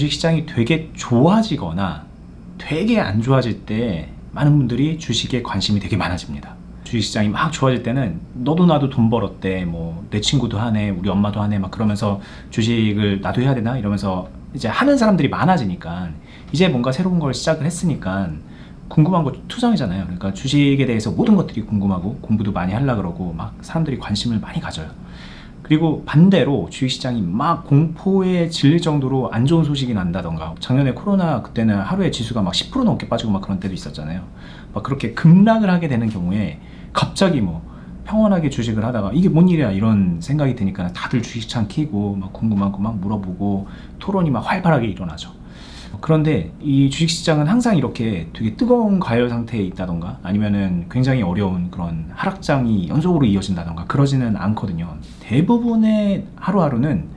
주식시장이 되게 좋아지거나 되게 안 좋아질 때 많은 분들이 주식에 관심이 되게 많아집니다. 주식시장이 막 좋아질 때는 너도 나도 돈 벌었대 뭐 내 친구도 하네 우리 엄마도 하네 막 그러면서 주식을 나도 해야 되나 이러면서 이제 하는 사람들이 많아지니까 이제 뭔가 새로운 걸 시작을 했으니까 궁금한 거 투성이잖아요 그러니까 주식에 대해서 모든 것들이 궁금하고 공부도 많이 하려 그러고 막 사람들이 관심을 많이 가져요 그리고 반대로 주식시장이 막 공포에 질릴 정도로 안 좋은 소식이 난다던가 작년에 코로나 그때는 하루에 지수가 막 10% 넘게 빠지고 막 그런 때도 있었잖아요 막 그렇게 급락을 하게 되는 경우에 갑자기 뭐 평온하게 주식을 하다가 이게 뭔 일이야 이런 생각이 드니까 다들 주식창 키고 막 궁금한 거 막 물어보고 토론이 막 활발하게 일어나죠. 그런데 이 주식시장은 항상 이렇게 되게 뜨거운 가열 상태에 있다던가 아니면은 굉장히 어려운 그런 하락장이 연속으로 이어진다던가 그러지는 않거든요. 대부분의 하루하루는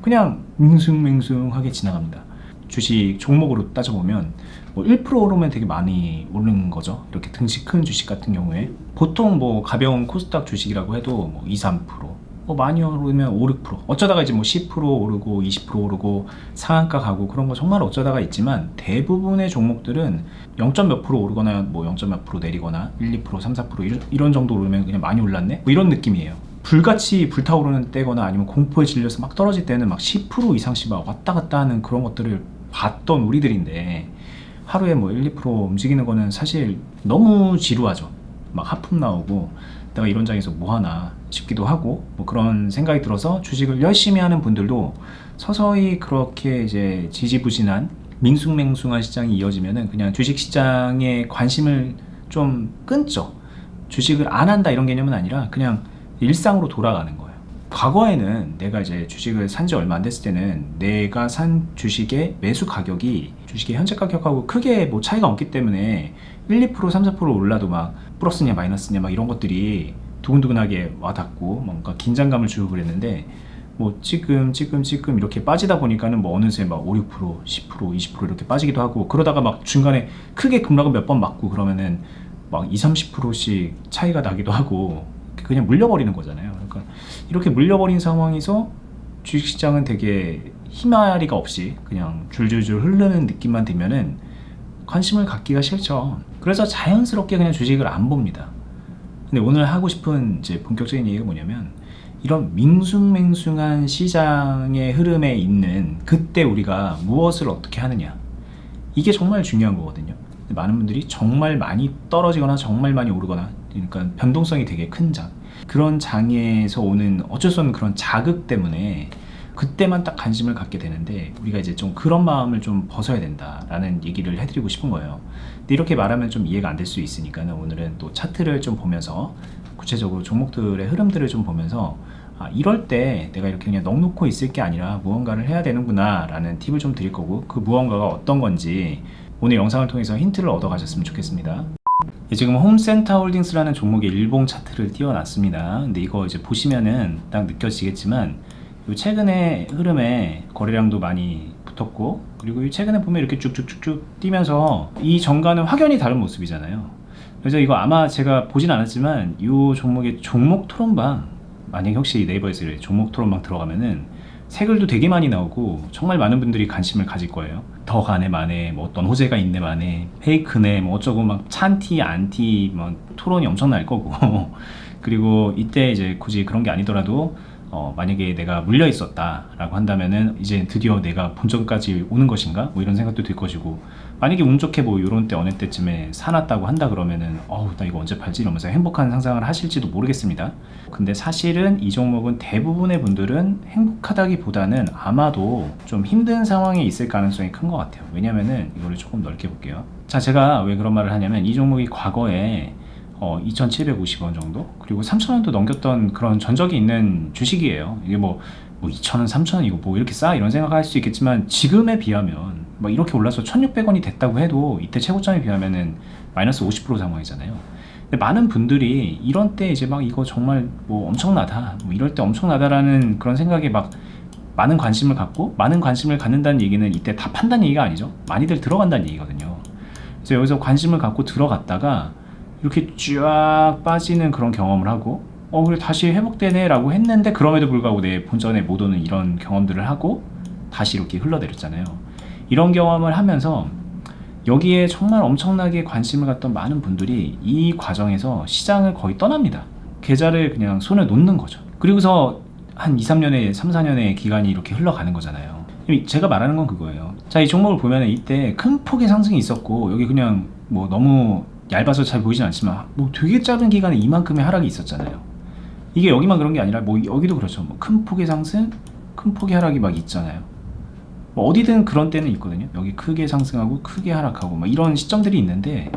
그냥 밍숭맹숭하게 지나갑니다. 주식 종목으로 따져보면 뭐 1% 오르면 되게 많이 오르는 거죠. 이렇게 등치 큰 주식 같은 경우에 보통 뭐 가벼운 코스닥 주식이라고 해도 뭐 2, 3%, 뭐 많이 오르면 5, 6%. 어쩌다가 이제 뭐 10% 오르고 20% 오르고 상한가 가고 그런 거 정말 어쩌다가 있지만 대부분의 종목들은 0. 몇 프로 오르거나 뭐 0. 몇 프로 내리거나 1, 2%, 3, 4% 이런, 이런 정도 오르면 그냥 많이 올랐네? 뭐 이런 느낌이에요. 불같이 불타오르는 때거나 아니면 공포에 질려서 막 떨어질 때는 막 10% 이상씩 막 왔다 갔다 하는 그런 것들을 봤던 우리들인데 하루에 뭐 1, 2% 움직이는 거는 사실 너무 지루하죠. 막 하품 나오고 내가 이런 장에서 뭐 하나 싶기도 하고 뭐 그런 생각이 들어서 주식을 열심히 하는 분들도 서서히 그렇게 이제 지지부진한 밍숭맹숭한 시장이 이어지면은 그냥 주식 시장에 관심을 좀 끊죠. 주식을 안 한다 이런 개념은 아니라 그냥 일상으로 돌아가는 거예요. 과거에는 내가 이제 주식을 산 지 얼마 안 됐을 때는 내가 산 주식의 매수 가격이 주식의 현재 가격하고 크게 뭐 차이가 없기 때문에 1, 2%, 3, 4% 올라도 막 플러스냐 마이너스냐 막 이런 것들이 두근두근하게 와닿고 뭔가 긴장감을 주고 그랬는데 뭐 찌끔 찌끔 찌끔 이렇게 빠지다 보니까는 뭐 어느새 막 5, 6%, 10%, 20% 이렇게 빠지기도 하고 그러다가 막 중간에 크게 급락을 몇 번 맞고 그러면은 막 2, 30%씩 차이가 나기도 하고 그냥 물려버리는 거잖아요. 그러니까 이렇게 물려버린 상황에서 주식시장은 되게 희마리가 없이 그냥 줄줄줄 흐르는 느낌만 들면은 관심을 갖기가 싫죠. 그래서 자연스럽게 그냥 주식을 안 봅니다. 근데 오늘 하고 싶은 이제 본격적인 얘기가 뭐냐면 이런 밍숭맹숭한 시장의 흐름에 있는 그때 우리가 무엇을 어떻게 하느냐 이게 정말 중요한 거거든요. 많은 분들이 정말 많이 떨어지거나 정말 많이 오르거나 그러니까 변동성이 되게 큰 장. 그런 장에서 오는 어쩔 수 없는 그런 자극 때문에 그때만 딱 관심을 갖게 되는데 우리가 이제 좀 그런 마음을 좀 벗어야 된다라는 얘기를 해드리고 싶은 거예요. 근데 이렇게 말하면 좀 이해가 안 될 수 있으니까 오늘은 또 차트를 좀 보면서 구체적으로 종목들의 흐름들을 좀 보면서 아, 이럴 때 내가 이렇게 그냥 넉 놓고 있을 게 아니라 무언가를 해야 되는구나 라는 팁을 좀 드릴 거고 그 무언가가 어떤 건지 오늘 영상을 통해서 힌트를 얻어 가셨으면 좋겠습니다. 예, 지금 홈센터 홀딩스라는 종목의 일봉 차트를 띄워놨습니다. 근데 이거 이제 보시면은 딱 느껴지겠지만 최근에 흐름에 거래량도 많이 붙었고 그리고 최근에 보면 이렇게 쭉쭉쭉쭉 뛰면서 이 정가는 확연히 다른 모습이잖아요. 그래서 이거 아마 제가 보진 않았지만 이 종목의 종목 토론방 만약에 혹시 네이버에서 종목 토론방 들어가면은 색을도 되게 많이 나오고 정말 많은 분들이 관심을 가질 거예요. 더 가네 마네 뭐 어떤 호재가 있네 마네 페이크네 뭐 어쩌고 막 찬티 안티 뭐 토론이 엄청 날 거고. 그리고 이때 이제 굳이 그런 게 아니더라도 어, 만약에 내가 물려 있었다라고 한다면은 이제 드디어 내가 본전까지 오는 것인가? 뭐 이런 생각도 들 것이고 만약에 운 좋게 뭐 요런 때 어느 때쯤에 사놨다고 한다 그러면은 어우 나 이거 언제 팔지 이러면서 행복한 상상을 하실지도 모르겠습니다 근데 사실은 이 종목은 대부분의 분들은 행복하다기보다는 아마도 좀 힘든 상황에 있을 가능성이 큰 것 같아요 왜냐면은 이거를 조금 넓게 볼게요 자 제가 왜 그런 말을 하냐면 이 종목이 과거에 어, 2,750원 정도? 그리고 3,000원도 넘겼던 그런 전적이 있는 주식이에요. 이게 뭐, 뭐 2,000원, 3,000원 이거 뭐 이렇게 싸? 이런 생각할 수 있겠지만 지금에 비하면 막 이렇게 올라서 1,600원이 됐다고 해도 이때 최고점에 비하면은 마이너스 50% 상황이잖아요. 근데 많은 분들이 이런 때 이제 막 이거 정말 뭐 엄청나다. 뭐 이럴 때 엄청나다라는 그런 생각에 막 많은 관심을 갖고 많은 관심을 갖는다는 얘기는 이때 다 판다는 얘기가 아니죠. 많이들 들어간다는 얘기거든요. 그래서 여기서 관심을 갖고 들어갔다가 이렇게 쫙 빠지는 그런 경험을 하고 어 그래 다시 회복되네 라고 했는데 그럼에도 불구하고 내 본전에 못 오는 이런 경험들을 하고 다시 이렇게 흘러내렸잖아요 이런 경험을 하면서 여기에 정말 엄청나게 관심을 갖던 많은 분들이 이 과정에서 시장을 거의 떠납니다. 계좌를 그냥 손을 놓는 거죠. 그리고서 한 2, 3년의 3, 4년의 기간이 이렇게 흘러가는 거잖아요. 제가 말하는 건 그거예요. 자, 이 종목을 보면 이때 큰 폭의 상승이 있었고 여기 그냥 뭐 너무 얇아서 잘 보이진 않지만 뭐 되게 짧은 기간에 이만큼의 하락이 있었잖아요. 이게 여기만 그런 게 아니라 뭐 여기도 그렇죠. 뭐 큰 폭의 상승, 큰 폭의 하락이 막 있잖아요. 뭐 어디든 그런 때는 있거든요. 여기 크게 상승하고 크게 하락하고 막 이런 시점들이 있는데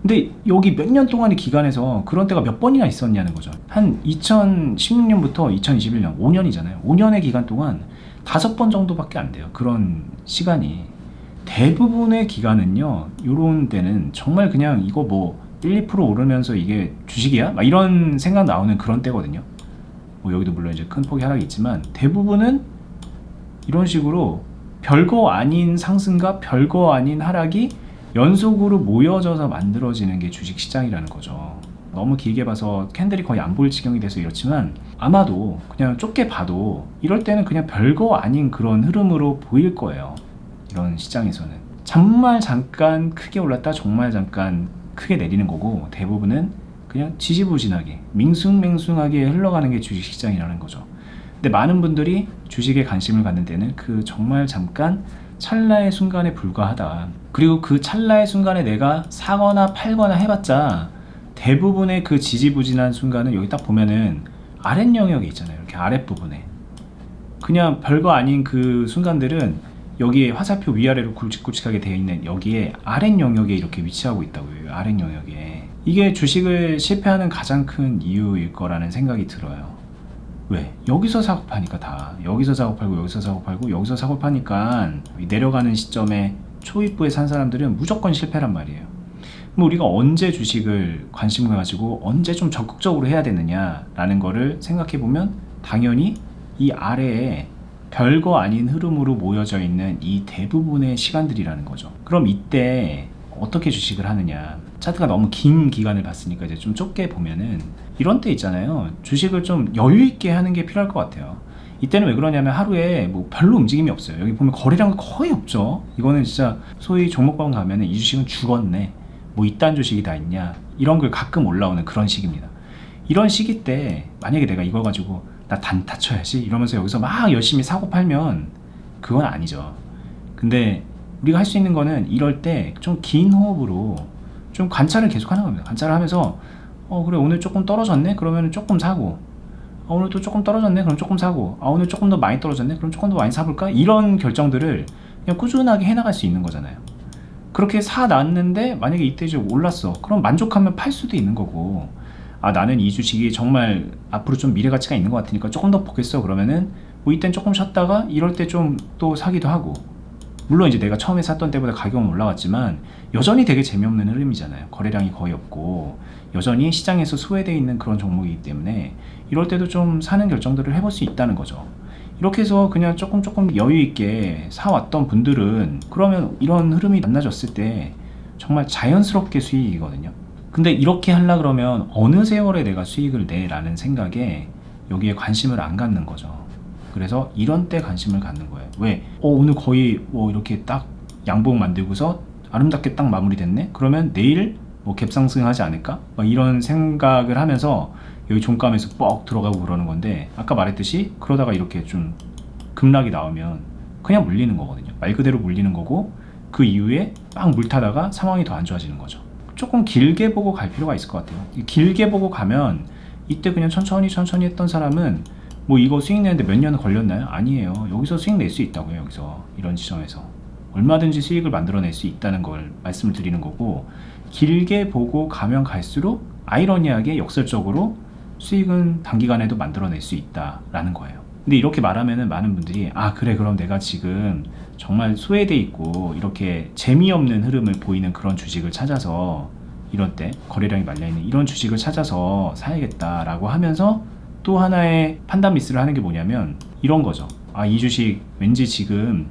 근데 여기 몇 년 동안의 기간에서 그런 때가 몇 번이나 있었냐는 거죠. 한 2016년부터 2021년 5년이잖아요. 5년의 기간 동안 다섯 번 정도밖에 안 돼요. 그런 시간이 대부분의 기간은요. 요런 때는 정말 그냥 이거 뭐 1, 2% 오르면서 이게 주식이야? 막 이런 생각 나오는 그런 때거든요. 뭐 여기도 물론 이제 큰 폭의 하락이 있지만 대부분은 이런 식으로 별거 아닌 상승과 별거 아닌 하락이 연속으로 모여져서 만들어지는 게 주식 시장이라는 거죠. 너무 길게 봐서 캔들이 거의 안 보일 지경이 돼서 이렇지만 아마도 그냥 좁게 봐도 이럴 때는 그냥 별거 아닌 그런 흐름으로 보일 거예요. 이런 시장에서는. 정말 잠깐 크게 올랐다 정말 잠깐 크게 내리는 거고 대부분은 그냥 지지부진하게 밍숭맹숭하게 흘러가는 게 주식 시장이라는 거죠. 근데 많은 분들이 주식에 관심을 갖는 데는 그 정말 잠깐 찰나의 순간에 불과하다. 그리고 그 찰나의 순간에 내가 사거나 팔거나 해봤자 대부분의 그 지지부진한 순간은 여기 딱 보면은 아랫 영역에 있잖아요. 이렇게 아랫부분에. 그냥 별거 아닌 그 순간들은 여기에 화살표 위아래로 굵직굵직하게 되어 있는 여기에 아랫 영역에 이렇게 위치하고 있다고요. 아랫 영역에. 이게 주식을 실패하는 가장 큰 이유일 거라는 생각이 들어요. 왜? 여기서 파니까 다. 여기서 팔고 여기서 팔고 여기서 파니까 내려가는 시점에 초입부에 산 사람들은 무조건 실패란 말이에요. 뭐 우리가 언제 주식을 관심을 가지고 언제 좀 적극적으로 해야 되느냐라는 거를 생각해 보면 당연히 이 아래에 별거 아닌 흐름으로 모여져 있는 이 대부분의 시간들이라는 거죠. 그럼 이때 어떻게 주식을 하느냐. 차트가 너무 긴 기간을 봤으니까 이제 좀 좁게 보면은 이런 때 있잖아요. 주식을 좀 여유 있게 하는 게 필요할 것 같아요. 이때는 왜 그러냐면 하루에 뭐 별로 움직임이 없어요. 여기 보면 거래량 거의 없죠. 이거는 진짜 소위 종목방 가면은 이 주식은 죽었네. 뭐 이딴 주식이 다 있냐. 이런 걸 가끔 올라오는 그런 시기입니다. 이런 시기 때 만약에 내가 이거 가지고 나 단타 쳐야지 이러면서 여기서 막 열심히 사고 팔면 그건 아니죠. 근데 우리가 할 수 있는 거는 이럴 때 좀 긴 호흡으로 좀 관찰을 계속 하는 겁니다. 관찰을 하면서 어 그래 오늘 조금 떨어졌네? 그러면 조금 사고. 아, 오늘 또 조금 떨어졌네? 그럼 조금 사고. 아 오늘 조금 더 많이 떨어졌네? 그럼 조금 더 많이 사볼까? 이런 결정들을 그냥 꾸준하게 해나갈 수 있는 거잖아요. 그렇게 사놨는데 만약에 이때 좀 올랐어. 그럼 만족하면 팔 수도 있는 거고 아 나는 이 주식이 정말 앞으로 좀 미래 가치가 있는 것 같으니까 조금 더 보겠어 그러면은 뭐 이땐 조금 쉬었다가 이럴 때 좀 또 사기도 하고 물론 이제 내가 처음에 샀던 때보다 가격은 올라갔지만 여전히 되게 재미없는 흐름이잖아요. 거래량이 거의 없고 여전히 시장에서 소외되어 있는 그런 종목이기 때문에 이럴 때도 좀 사는 결정들을 해볼 수 있다는 거죠. 이렇게 해서 그냥 조금 조금 여유 있게 사왔던 분들은 그러면 이런 흐름이 만나졌을 때 정말 자연스럽게 수익이거든요. 근데 이렇게 하려 그러면 어느 세월에 내가 수익을 내라는 생각에 여기에 관심을 안 갖는 거죠. 그래서 이런 때 관심을 갖는 거예요. 왜? 어, 오늘 거의 뭐 이렇게 딱 양봉 만들고서 아름답게 딱 마무리됐네? 그러면 내일 뭐 갭상승하지 않을까? 이런 생각을 하면서 여기 종감에서 뻑 들어가고 그러는 건데 아까 말했듯이 그러다가 이렇게 좀 급락이 나오면 그냥 물리는 거거든요. 말 그대로 물리는 거고 그 이후에 막 물타다가 상황이 더 안 좋아지는 거죠. 조금 길게 보고 갈 필요가 있을 것 같아요. 길게 보고 가면 이때 그냥 천천히 천천히 했던 사람은 뭐 이거 수익 내는데 몇 년 걸렸나요? 아니에요. 여기서 수익 낼 수 있다고요. 여기서 이런 지점에서 얼마든지 수익을 만들어낼 수 있다는 걸 말씀을 드리는 거고 길게 보고 가면 갈수록 아이러니하게 역설적으로 수익은 단기간에도 만들어낼 수 있다라는 거예요. 근데 이렇게 말하면은 많은 분들이 아 그래 그럼 내가 지금 정말 소외돼 있고 이렇게 재미없는 흐름을 보이는 그런 주식을 찾아서 이런 때 거래량이 말려 있는 이런 주식을 찾아서 사야겠다라고 하면서 또 하나의 판단 미스를 하는 게 뭐냐면 이런 거죠. 아, 이 주식 왠지 지금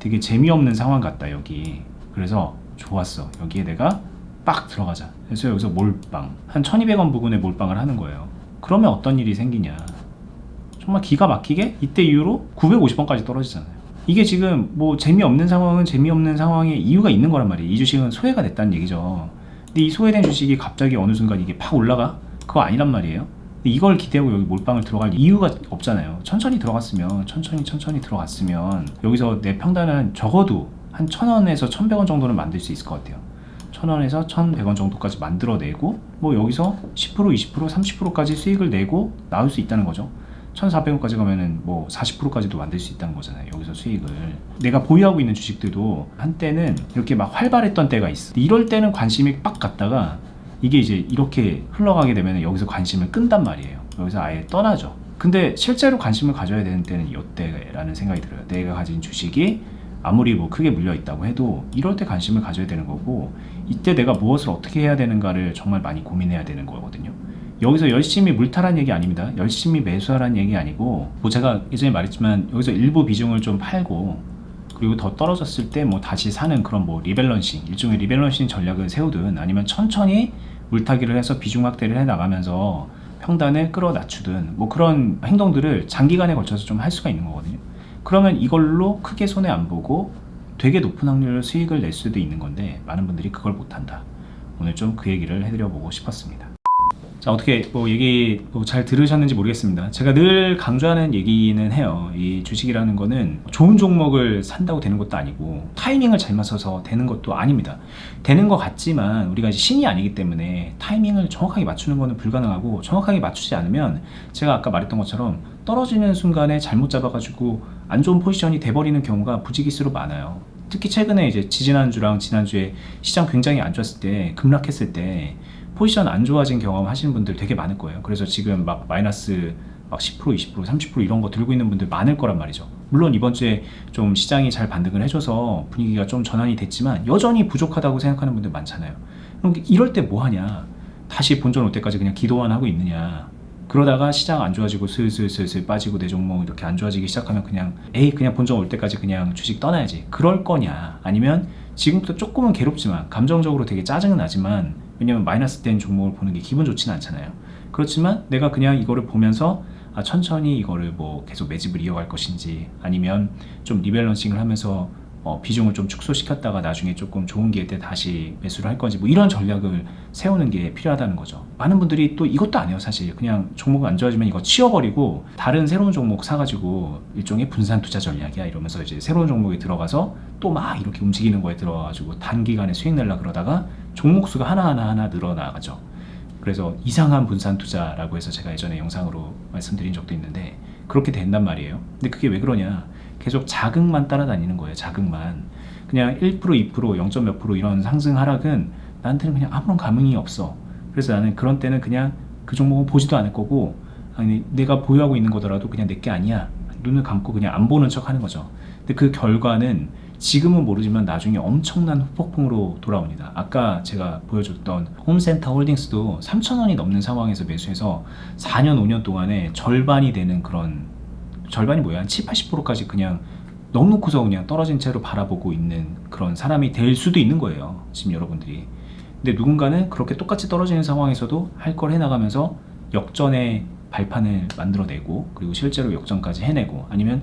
되게 재미없는 상황 같다, 여기. 그래서 좋았어. 여기에 내가 빡 들어가자. 그래서 여기서 몰빵. 한 1200원 부근에 몰빵을 하는 거예요. 그러면 어떤 일이 생기냐. 정말 기가 막히게 이때 이후로 950원까지 떨어지잖아요. 이게 지금 뭐 재미없는 상황은 재미없는 상황에 이유가 있는 거란 말이에요. 이 주식은 소외가 됐다는 얘기죠. 근데 이 소외된 주식이 갑자기 어느 순간 이게 팍 올라가? 그거 아니란 말이에요. 이걸 기대하고 여기 몰빵을 들어갈 이유가 없잖아요. 천천히 들어갔으면, 천천히 천천히 들어갔으면 여기서 내 평단은 적어도 한 천 원에서 천백 원 정도는 만들 수 있을 것 같아요. 천 원에서 천백 원 정도까지 만들어내고 뭐 여기서 10% 20% 30%까지 수익을 내고 나올 수 있다는 거죠. 1,400원까지 가면은 뭐 40%까지도 만들 수 있다는 거잖아요. 여기서 수익을. 내가 보유하고 있는 주식들도 한때는 이렇게 막 활발했던 때가 있어. 이럴 때는 관심이 빡 갔다가 이게 이제 이렇게 흘러가게 되면 여기서 관심을 끈단 말이에요. 여기서 아예 떠나죠. 근데 실제로 관심을 가져야 되는 때는 이때라는 생각이 들어요. 내가 가진 주식이 아무리 뭐 크게 물려 있다고 해도 이럴 때 관심을 가져야 되는 거고 이때 내가 무엇을 어떻게 해야 되는가를 정말 많이 고민해야 되는 거거든요. 여기서 열심히 물타란 얘기 아닙니다. 열심히 매수하라는 얘기 아니고 뭐 제가 예전에 말했지만 여기서 일부 비중을 좀 팔고 그리고 더 떨어졌을 때 뭐 다시 사는 그런 뭐 리밸런싱 일종의 리밸런싱 전략을 세우든 아니면 천천히 물타기를 해서 비중 확대를 해 나가면서 평단을 끌어 낮추든 뭐 그런 행동들을 장기간에 걸쳐서 좀 할 수가 있는 거거든요. 그러면 이걸로 크게 손해 안 보고 되게 높은 확률로 수익을 낼 수도 있는 건데 많은 분들이 그걸 못 한다. 오늘 좀 그 얘기를 해드려 보고 싶었습니다. 자 어떻게 뭐 얘기 뭐 잘 들으셨는지 모르겠습니다. 제가 늘 강조하는 얘기는 해요. 이 주식이라는 거는 좋은 종목을 산다고 되는 것도 아니고 타이밍을 잘 맞춰서 되는 것도 아닙니다. 되는 것 같지만 우리가 이제 신이 아니기 때문에 타이밍을 정확하게 맞추는 거는 불가능하고 정확하게 맞추지 않으면 제가 아까 말했던 것처럼 떨어지는 순간에 잘못 잡아가지고 안 좋은 포지션이 돼버리는 경우가 부지기수로 많아요. 특히 최근에 이제 지지난주랑 지난주에 시장 굉장히 안 좋았을 때 급락했을 때 포지션 안 좋아진 경험 하시는 분들 되게 많을 거예요. 그래서 지금 막 마이너스 막 10%, 20%, 30% 이런 거 들고 있는 분들 많을 거란 말이죠. 물론 이번 주에 좀 시장이 잘 반등을 해줘서 분위기가 좀 전환이 됐지만 여전히 부족하다고 생각하는 분들 많잖아요. 그럼 이럴 때 뭐 하냐? 다시 본전 올 때까지 그냥 기도만 하고 있느냐? 그러다가 시장 안 좋아지고 슬슬슬슬 빠지고 내 종목 이렇게 안 좋아지기 시작하면 그냥 에이 그냥 본전 올 때까지 그냥 주식 떠나야지 그럴 거냐 아니면 지금부터 조금은 괴롭지만 감정적으로 되게 짜증은 나지만 왜냐면 마이너스 된 종목을 보는 게 기분 좋지는 않잖아요 그렇지만 내가 그냥 이거를 보면서 아, 천천히 이거를 뭐 계속 매집을 이어갈 것인지 아니면 좀 리밸런싱을 하면서 어, 비중을 좀 축소시켰다가 나중에 조금 좋은 기회 때 다시 매수를 할 건지 뭐 이런 전략을 세우는 게 필요하다는 거죠. 많은 분들이 또 이것도 안 해요 사실 그냥 종목 안 좋아지면 이거 치워버리고 다른 새로운 종목 사가지고 일종의 분산 투자 전략이야 이러면서 이제 새로운 종목에 들어가서 또 막 이렇게 움직이는 거에 들어가가지고 단기간에 수익 내려 그러다가 종목 수가 하나하나 하나 늘어나가죠. 그래서 이상한 분산 투자라고 해서 제가 예전에 영상으로 말씀드린 적도 있는데 그렇게 된단 말이에요. 근데 그게 왜 그러냐? 계속 자극만 따라다니는 거예요. 자극만. 그냥 1% 2% 0. 몇 프로 이런 상승 하락은 나한테는 그냥 아무런 감흥이 없어. 그래서 나는 그런 때는 그냥 그 종목은 보지도 않을 거고 아니 내가 보유하고 있는 거더라도 그냥 내 게 아니야. 눈을 감고 그냥 안 보는 척 하는 거죠. 근데 그 결과는 지금은 모르지만 나중에 엄청난 후폭풍으로 돌아옵니다. 아까 제가 보여줬던 홈센터 홀딩스도 3,000원이 넘는 상황에서 매수해서 4년, 5년 동안에 절반이 되는 그런 절반이 뭐야? 한 7, 80%까지 그냥 넉놓고서 그냥 떨어진 채로 바라보고 있는 그런 사람이 될 수도 있는 거예요. 지금 여러분들이. 근데 누군가는 그렇게 똑같이 떨어지는 상황에서도 할 걸 해나가면서 역전의 발판을 만들어내고 그리고 실제로 역전까지 해내고 아니면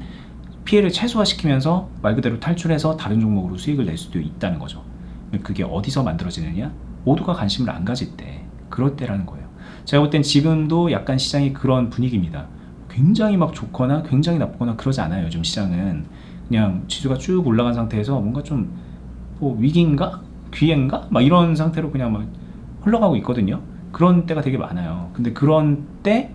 피해를 최소화시키면서 말 그대로 탈출해서 다른 종목으로 수익을 낼 수도 있다는 거죠. 그게 어디서 만들어지느냐? 모두가 관심을 안 가질 때, 그럴 때라는 거예요. 제가 볼 땐 지금도 약간 시장이 그런 분위기입니다. 굉장히 막 좋거나 굉장히 나쁘거나 그러지 않아요. 요즘 시장은 그냥 지수가 쭉 올라간 상태에서 뭔가 좀 뭐 위기인가 귀행가 막 이런 상태로 그냥 막 흘러가고 있거든요. 그런 때가 되게 많아요. 근데 그런 때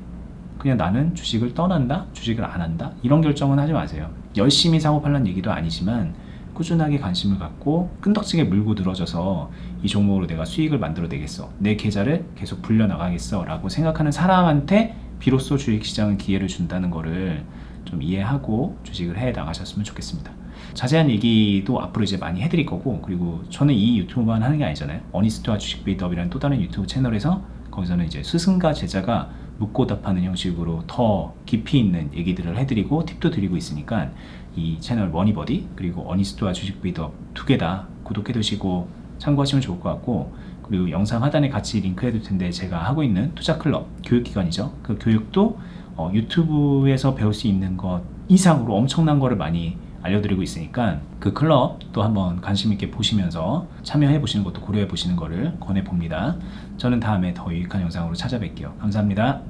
그냥 나는 주식을 떠난다, 주식을 안 한다 이런 결정은 하지 마세요. 열심히 사고 팔란 얘기도 아니지만 꾸준하게 관심을 갖고 끈덕지게 물고 늘어져서 이 종목으로 내가 수익을 만들어내겠어. 내 계좌를 계속 불려나가겠어. 라고 생각하는 사람한테 비로소 주식시장은 기회를 준다는 거를 좀 이해하고 주식을 해 나가셨으면 좋겠습니다. 자세한 얘기도 앞으로 이제 많이 해드릴 거고 그리고 저는 이 유튜브만 하는 게 아니잖아요. 어니스트와 주식 베이더이라는 또 다른 유튜브 채널에서 거기서는 이제 스승과 제자가 묻고 답하는 형식으로 더 깊이 있는 얘기들을 해드리고 팁도 드리고 있으니까 이 채널 머니버디 그리고 어니스트와 주식 베이더 두 개 다 구독해 두시고 참고하시면 좋을 것 같고 그리고 영상 하단에 같이 링크 해둘 텐데 제가 하고 있는 투자 클럽 교육기관이죠. 그 교육도 어, 유튜브에서 배울 수 있는 것 이상으로 엄청난 거를 많이 알려드리고 있으니까 그 클럽 또 한번 관심 있게 보시면서 참여해 보시는 것도 고려해 보시는 거를 권해 봅니다. 저는 다음에 더 유익한 영상으로 찾아뵐게요. 감사합니다.